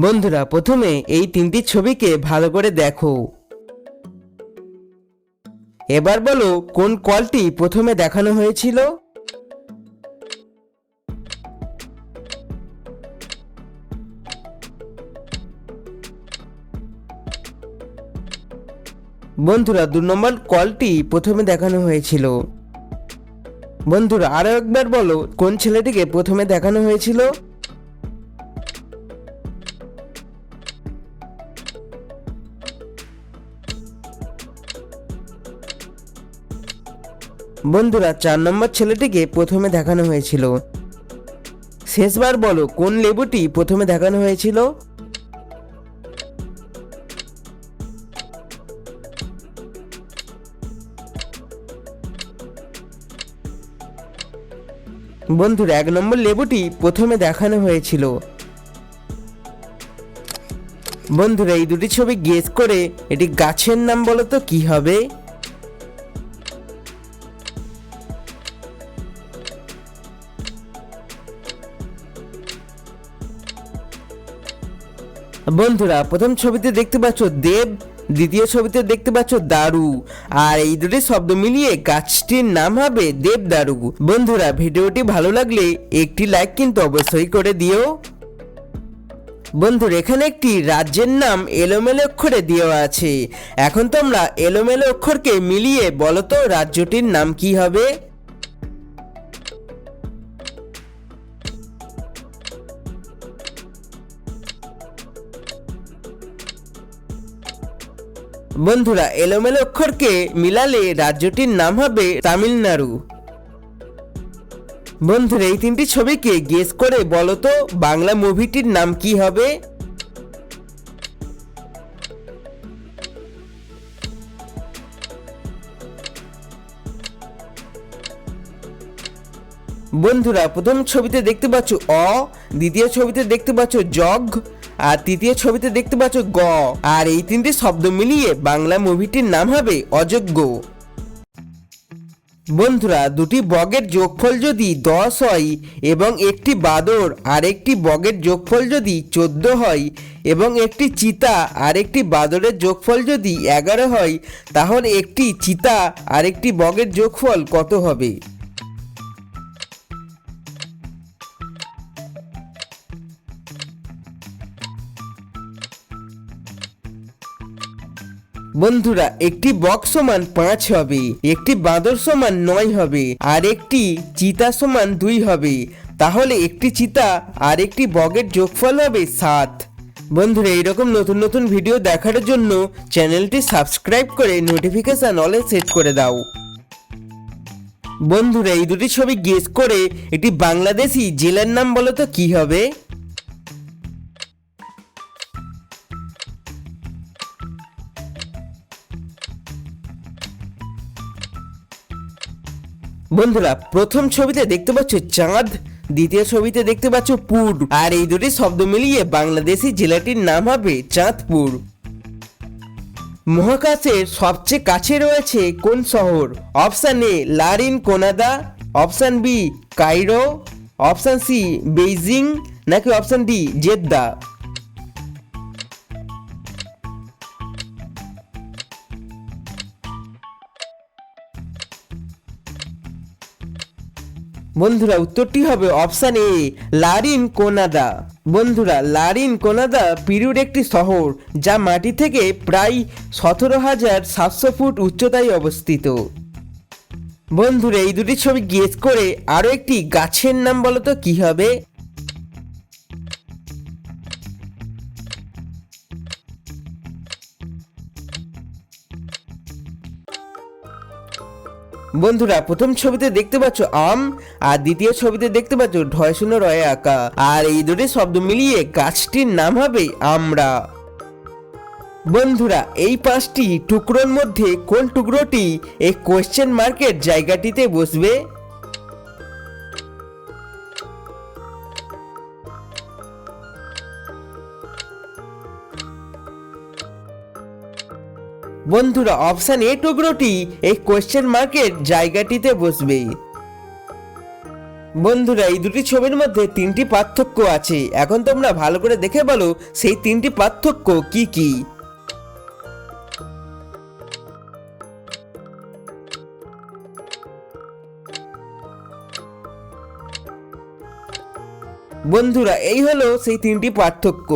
বন্ধুরা, প্রথমে এই তিনটি ছবিকে ভালো করে দেখো। এবার বলো, কোন কলটি প্রথমে দেখানো হয়েছিল? বন্ধুরা, দু নম্বর কলটি প্রথমে দেখানো হয়েছিল। বন্ধুরা, আরও একবার বলো, কোন ছেলেটিকে প্রথমে দেখানো হয়েছিল? বন্ধুরা, চার নম্বর ছেলেটিকে প্রথমে দেখানো হয়েছিল। শেষবার বলো, কোন লেবুটি প্রথমে দেখানো হয়েছিল? বন্ধুরা, এক নম্বর লেবুটি প্রথমে দেখানো হয়েছিল। বন্ধুরা, এই দুটি ছবি গেস করে এটি গাছের নাম বলো তো, কি হবে? বন্ধুরা, প্রথম ছবিতে দেখতে পাচ্ছ দেব, দ্বিতীয় ছবিতে দেখতে পাচ্ছ দারু। আর এই দুটি শব্দ মিলিয়ে গাছটির নাম হবে দেব দারু। বন্ধুরা, ভিডিওটি ভালো লাগলে একটি লাইক কিন্তু অবশ্যই করে দিও। বন্ধুরা, এখানে একটি রাজ্যের নাম এলোমেলো অক্ষরে দেওয়া আছে। এখন তোমরা এলোমেলো অক্ষরকে মিলিয়ে বলো তো রাজ্যটির নাম কি হবে? বন্ধুরা, এলোমেলো অক্ষরকে মিলালে রাজ্যটির নাম হবে তামিলনাড়ু। বন্ধুরা, এই তিনটি ছবিকে গেস করে বলো বাংলা মুভিটির নাম কি হবে? বন্ধুরা, প্রথম ছবিতে দেখতে পাচ্ছ অ, দ্বিতীয় ছবিতে দেখতে পাচ্ছ জগ আর তৃতীয় ছবিতে দেখতে পাচ্ছ গ। আর এই তিনটি শব্দ মিলিয়ে বাংলা মুভিটির নাম হবে অযোগ্য। বন্ধুরা, দুটি বগের যোগফল যদি দশ হয় এবং একটি বাদর আর একটি বগের যোগফল যদি চোদ্দ হয় এবং একটি চিতা আর একটি বাদরের যোগফল যদি এগারো হয়, তাহলে একটি চিতা আর একটি বগের যোগফল কত হবে? বন্ধুরা, একটি বক সমান পাঁচ হবে, একটি বাঁদর সমান নয় হবে, আর একটি চিতা সমান দুই হবে। তাহলে একটি চিতা আর একটি বগের যোগফল হবে সাত। বন্ধুরা এইরকম নতুন নতুন ভিডিও দেখার জন্য চ্যানেলটি সাবস্ক্রাইব করে নোটিফিকেশান অলে সেট করে দাও। বন্ধুরা, এই দুটি ছবি গেস করে একটি বাংলাদেশি জেলার নাম বলো তো কি হবে? বন্ধুরা, প্রথম ছবিতে দেখতে পাচ্ছ চাঁদ, দ্বিতীয় ছবিতে দেখতে পাচ্ছ পুর, আর এই দুটি শব্দ মিলিয়ে বাংলাদেশি জেলাটির নাম হবে চাঁদপুর। মহাকাশের সবচেয়ে কাছে রয়েছে কোন শহর? অপশান এ, লারিন, কোনাদা, option B, Cairo, option C, Beijing, নাকি অপশান ডি, জেদ্দা? বন্ধুরা, উত্তরটি হবে অপশান এ লারিন কোনাদা। বন্ধুরা, লারিন কোনাদা পিরুর একটি শহর, যা মাটি থেকে প্রায় সতেরো হাজার সাতশো ফুট উচ্চতায় অবস্থিত। বন্ধুরা, এই দুটি ছবি গেস করে আরও একটি গাছের নাম বলো তো, কি হবে? বন্ধুরা, প্রথম ছবিতে দেখতে পাচ্ছ আম, আর দ্বিতীয় ছবিতে দেখতে পাচ্ছ ঢয়সুন রয়ে আঁকা। আর এই দুটি শব্দ মিলিয়ে গাছটির নাম হবে আমরা। বন্ধুরা, এই পাঁচটি টুকরোর মধ্যে কোন টুকরোটি এই কোয়েশ্চেন মার্কের জায়গাটিতে বসবে? বন্ধুরা অপশান এ টুকরোটি এই কোয়েশ্চেন মার্কের জায়গাটিতে বসবে। বন্ধুরা, এই দুটি ছবির মধ্যে তিনটি পার্থক্য আছে। এখন তোমরা ভালো করে দেখে বলো, সেই তিনটি পার্থক্য কি কি? বন্ধুরা, এই হলো সেই তিনটি পার্থক্য।